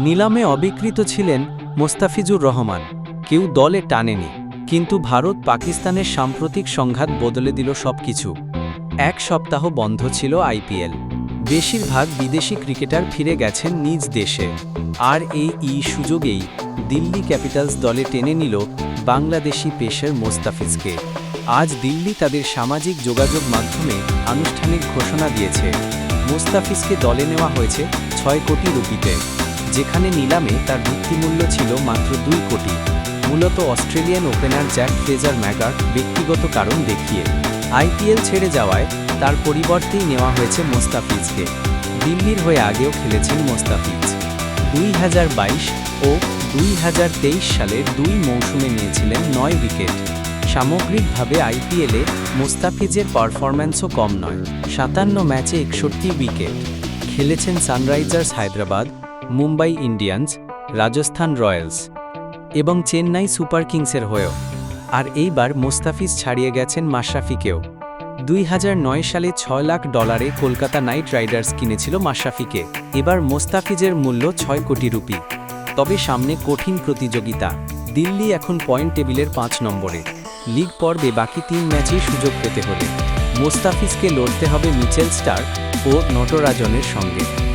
নিলামে অবিকৃত ছিলেন মোস্তাফিজুর রহমান। কেউ দলে টানেনি, কিন্তু ভারত পাকিস্তানের সাম্প্রতিক সংঘাত বদলে দিল সবকিছু। এক সপ্তাহ বন্ধ ছিল আইপিএল। বেশিরভাগ বিদেশি ক্রিকেটার ফিরে গেছেন নিজ দেশে। আর এই ই সুযোগেই দিল্লি ক্যাপিটালস দলে টেনে নিল বাংলাদেশি পেশার মোস্তাফিজকে। আজ দিল্লি তাদের সামাজিক যোগাযোগ মাধ্যমে আনুষ্ঠানিক ঘোষণা দিয়েছে। মোস্তাফিজকে দলে নেওয়া হয়েছে ছয় কোটি রুপিতে। যেখানে নিলামে তার ভিত্তিমূল্য ছিল মাত্র দুই কোটি। মূলত Australian opener Jake Fraser McGurk ব্যক্তিগত কারণ দেখিয়ে। আইপিএল ছেড়ে যাওয়ায় তার পরিবর্তেই নেওয়া হয়েছে মোস্তাফিজকে। দিল্লির হয়ে আগেও খেলেছেন মোস্তাফিজ। দুই হাজার বাইশ ও দুই হাজার তেইশ সালের দুই মৌসুমে নিয়েছিলেন নয় উইকেট। সামগ্রিকভাবে আইপিএলে মোস্তাফিজের পারফরম্যান্সও কম নয়, সাতান্ন ম্যাচে একষট্টি উইকেট। খেলেছেন Sunrisers Hyderabad Mumbai Indians, Rajasthan Royals এবং চেন্নাই সুপার কিংসের হয়েও। আর এইবার মোস্তাফিজ ছাড়িয়ে গেছেন মাশরাফিকেও। দুই হাজার নয় সালে ছয় লাখ ডলারে কলকাতা নাইট রাইডার্স কিনেছিল মাশরাফিকে। এবার মোস্তাফিজের মূল্য ছয় কোটি রুপি। তবে সামনে কঠিন প্রতিযোগিতা। দিল্লি এখন পয়েন্ট টেবিলের পাঁচ নম্বরে। লিগ পর্বে বাকি তিন ম্যাচেই সুযোগ পেতে হলে। মোস্তাফিজকে লড়তে হবে মিচেল স্টার ও নটরাজনের সঙ্গে।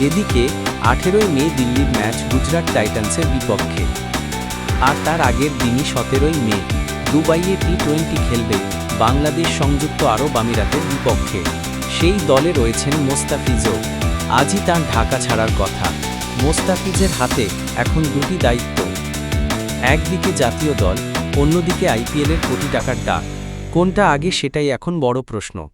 এদিকে আঠেরোই মে দিল্লির ম্যাচ গুজরাট টাইটান্সের বিপক্ষে। আর তার আগের দিনই সতেরোই মে দুবাইয়ে টি টোয়েন্টি খেলবে বাংলাদেশ সংযুক্ত আরব আমিরাতের বিপক্ষে। সেই দলে রয়েছেন মোস্তাফিজও। আজই তার ঢাকা ছাড়ার কথা। মোস্তাফিজের হাতে এখন দুটি দায়িত্ব। একদিকে জাতীয় দল, অন্যদিকে আইপিএলের কোটি টাকার ডাক। কোনটা আগে সেটাই এখন বড় প্রশ্ন।